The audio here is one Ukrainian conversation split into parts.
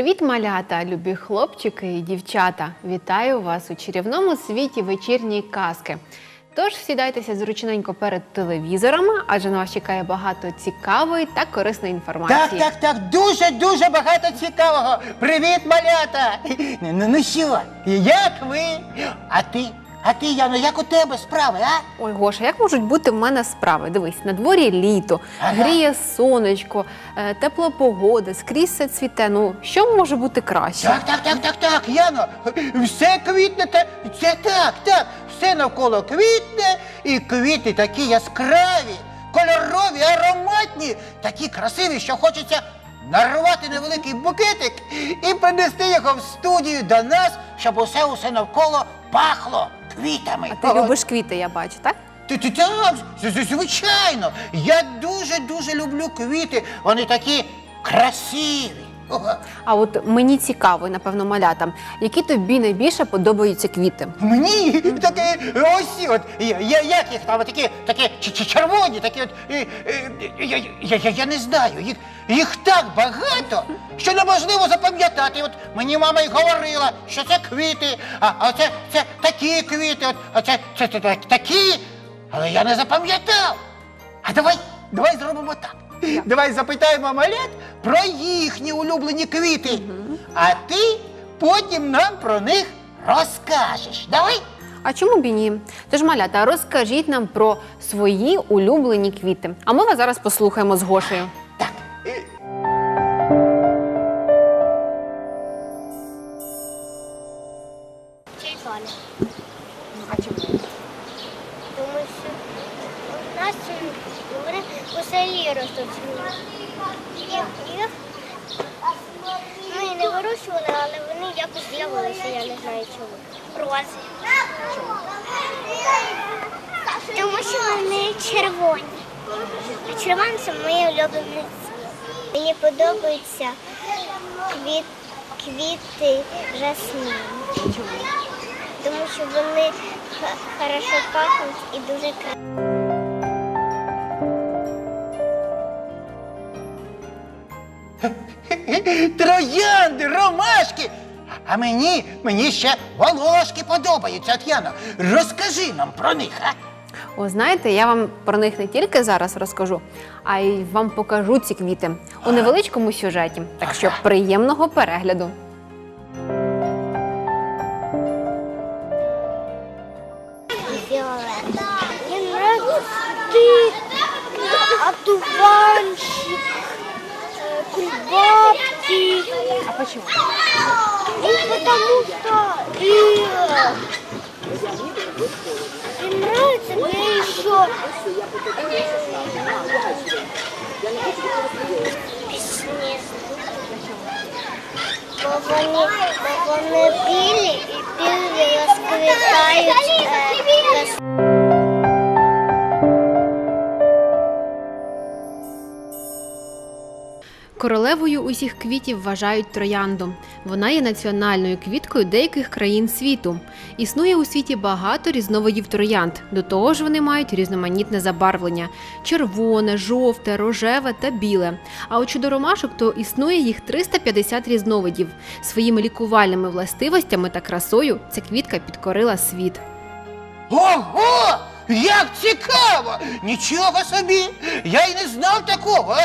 Привіт, малята, любі хлопчики і дівчата! Вітаю вас у чарівному світі вечірньої казки. Тож сідайтеся зручненько перед телевізорами, адже на вас чекає багато цікавої та корисної інформації. Так, так, так, дуже, дуже багато цікавого. Привіт, малята! Ну, ну що, як ви? А ти? А ти, Яно, як у тебе справи, а? Ой, Гоша, як можуть бути в мене справи? Дивись, на дворі літо, Ага. гріє сонечко, е, тепла погода, скрізь все цвіте. Ну що може бути краще? Так, так, так, так, так, Яно, все квітне, та- це так, так, все навколо квітне, і квіти такі яскраві, кольорові, ароматні, такі красиві, що хочеться нарвати невеликий букетик і принести його в студію до нас, щоб усе усе навколо пахло квітами. А ти любиш квіти, я бачу, так? Ти, ти так, звичайно. Я дуже-дуже люблю квіти. Вони такі красиві. А от мені цікаво, напевно, малятам, які тобі найбільше подобаються квіти. Мені такі ось от, як їх там, такі, такі червоні, такі от, я, я, я, я не знаю, їх, їх так багато, що неможливо запам'ятати. От мені мама й говорила, що це квіти, а, а це, це такі квіти, от, а це, це, це, так- такі, але я не запам'ятав. А давай, давай зробимо так. Давай запитаємо малят про їхні улюблені квіти. А ти потім нам про них розкажеш. Давай. А чому б і ні? Тож, малята, розкажіть нам про свої улюблені квіти. А ми вас зараз послухаємо з Гошею. Червоні. А червоний це моє улюблене. Мені подобаються квіт, квіти жасмін. Тому що вони хорошо пахнуть і дуже красиві. Троянди, ромашки. А мені, мені ще волошки подобаються, Тетяно. Розкажи нам про них, а? О, знаєте, я вам про них не тільки зараз розкажу, а й вам покажу ці квіти у невеличкому сюжеті. Так що приємного перегляду. Ты, одуванчик, э, кульбабки. А почему? Ну, потому что и, и нравится мне еще Бо вони, бо вони білі і білі розквітають е, Королевою усіх квітів вважають троянду. Вона є національною квіткою деяких країн світу. Існує у світі багато різновидів троянд. До того ж, вони мають різноманітне забарвлення: червоне, жовте, рожеве та біле. А от щодо ромашок, то існує їх 350 різновидів. Своїми лікувальними властивостями та красою ця квітка підкорила світ. Ого! Як цікаво! Нічого собі! Я й не знав такого.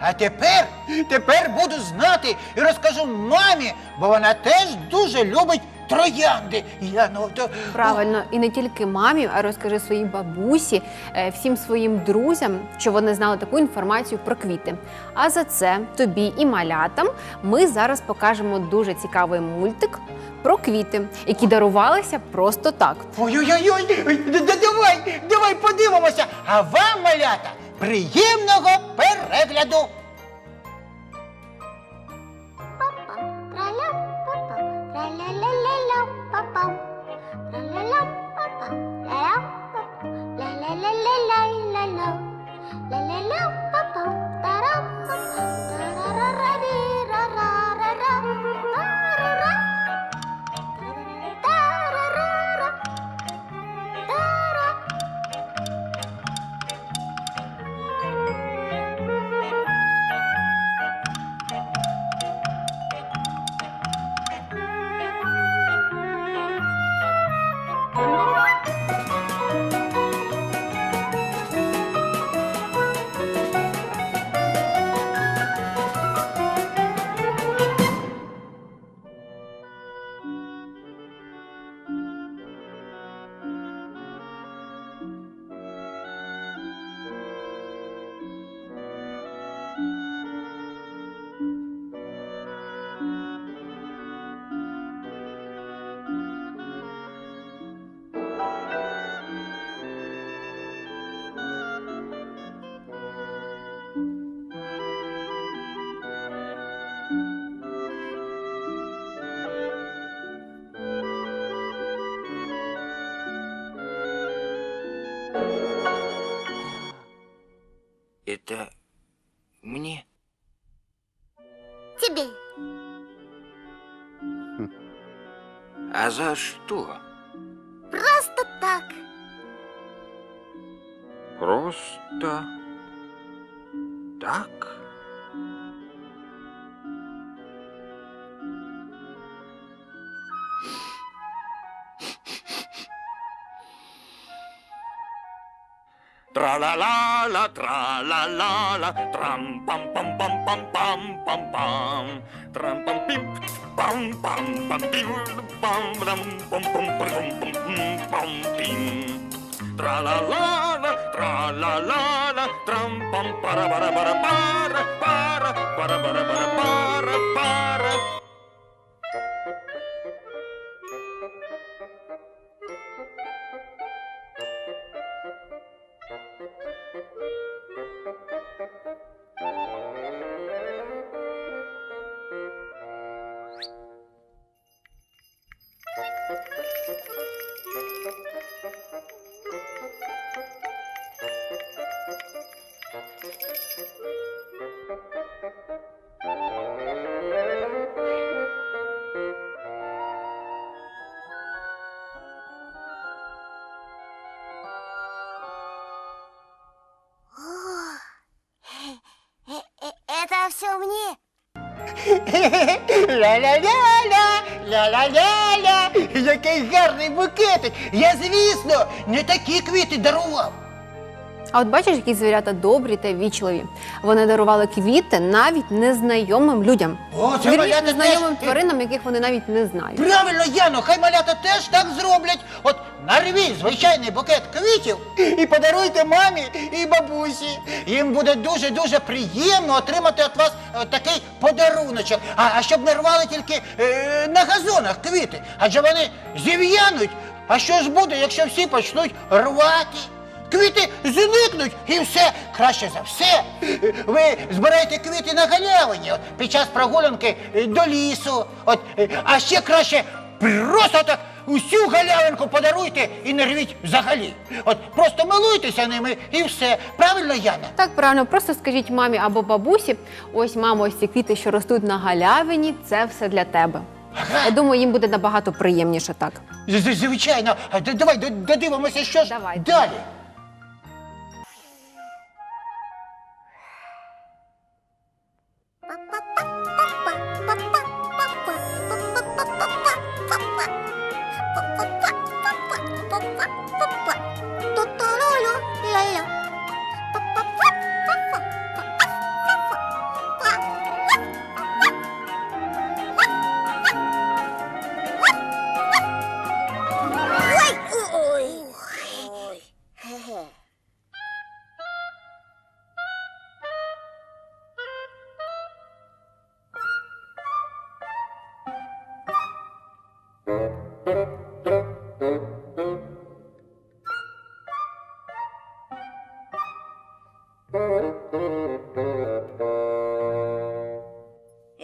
а? Тепер, тепер буду знати і розкажу мамі, бо вона теж дуже любить троянди. Я, ну, то... Правильно, і не тільки мамі, а розкажи своїй бабусі, е, всім своїм друзям, щоб вони знали таку інформацію про квіти. А за це тобі і малятам ми зараз покажемо дуже цікавий мультик про квіти, які дарувалися просто так. Ой-ой-ой, д- давай, давай подивимося. А вам, малята, приємного перегляду. bông Мне? Тебе. А за что? Просто так. Просто Tra la la la, tra la la la, tram pam pam pam pam pam pam pam, tram pam pim pam pam pam pim pam pam pam pam pam pam pam pim. Tra la la la, tra la la la, tram pam para para para para para para para para. Все мне. Ля-ля-ля-ля, ля-ля-ля-ля. Який гарний букетик. Я, звісно, не такі квіти дарував. А от бачиш, які звірята добрі та вічливі. Вони дарували квіти навіть незнайомим людям. О, це Вірніше, малята незнайомим теж- тваринам, яких вони навіть не знають. Правильно, Яно, хай малята теж так зроблять. От нарвіть звичайний букет квітів і подаруйте мамі і бабусі. Їм буде дуже-дуже приємно отримати від вас е, такий подаруночок. А, а щоб не рвали тільки е, на газонах квіти, адже вони зів'януть. А що ж буде, якщо всі почнуть рвати? Квіти зникнуть і все краще за все. Ви збираєте квіти на галявині під час прогулянки е, до лісу. От, е, а ще краще просто так усю галявинку подаруйте і не рвіть взагалі. От просто милуйтеся ними і все. Правильно, Яна? Так, правильно, просто скажіть мамі або бабусі: ось мамо, ось ці квіти, що ростуть на галявині, це все для тебе. Я думаю, їм буде набагато приємніше так. З- з- Звичайно, А д- давай д- додивимося, що ж Давай. далі.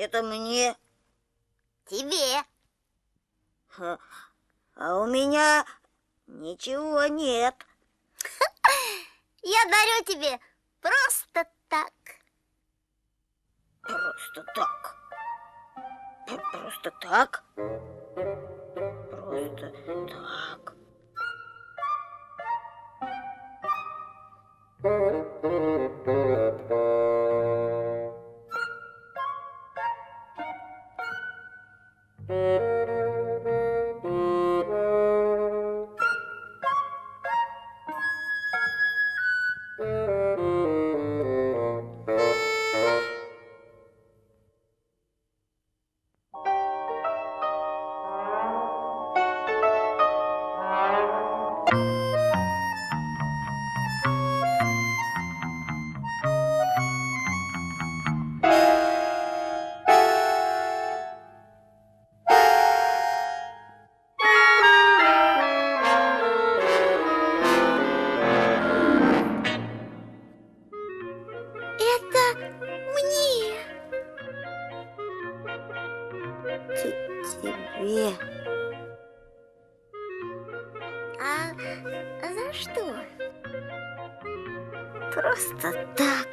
Это мне? Тебе. А у меня ничего нет. Я дарю тебе просто так. Просто так. Просто так? Просто так. Это мне. Тебе. А, а за что? Просто так.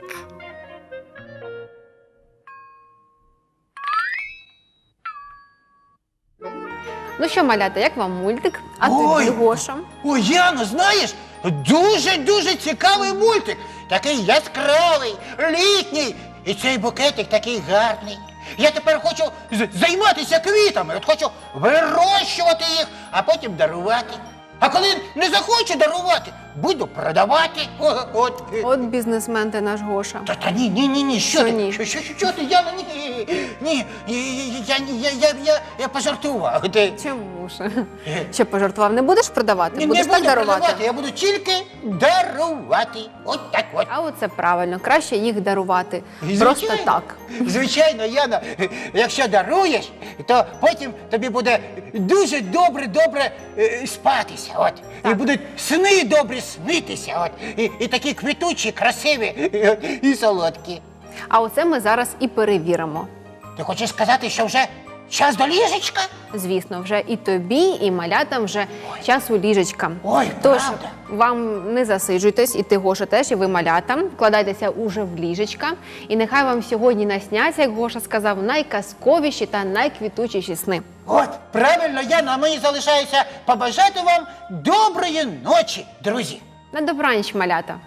Ну що, малята, як вам мультик? А тобі, Гоша? Ой, яна, знаєш, дуже-дуже цікавий мультик. Такий яскравий, літній. І цей букетик такий гарний. Я тепер хочу займатися квітами. От хочу вирощувати їх, а потім дарувати. А коли не захочу дарувати, буду продавати. О, От. От бізнесмен ти наш Гоша. Та, та ні, ні, ні, ні, що, Що ти? ні? Що, що, що, ти, Яна, ні, ні, ні, я, я, я, я, я пожартував. Ти, Чому ж? Що пожартував? Не будеш продавати? Будеш не так буду дарувати? продавати, я буду тільки дарувати. От так от. А оце правильно, краще їх дарувати. І Просто звичайно, так. Звичайно, Яна, якщо даруєш, то потім тобі буде дуже добре, добре е, спатися. От. І будуть сни добрі снитися. От. І, і такі квітучі, красиві і, і солодкі. А оце ми зараз і перевіримо. Ти хочеш сказати, що вже час до ліжечка? Звісно, вже і тобі, і малятам вже час у ліжечка. Ой, Тож правда. вам не засиджуйтесь, і ти Гоша теж, і ви малята. Вкладайтеся уже в ліжечка. І нехай вам сьогодні насняться, як Гоша сказав, найказковіші та найквітучіші сни. От, правильно, Яна, а мені залишається побажати вам доброї ночі, друзі. На добраніч, малята!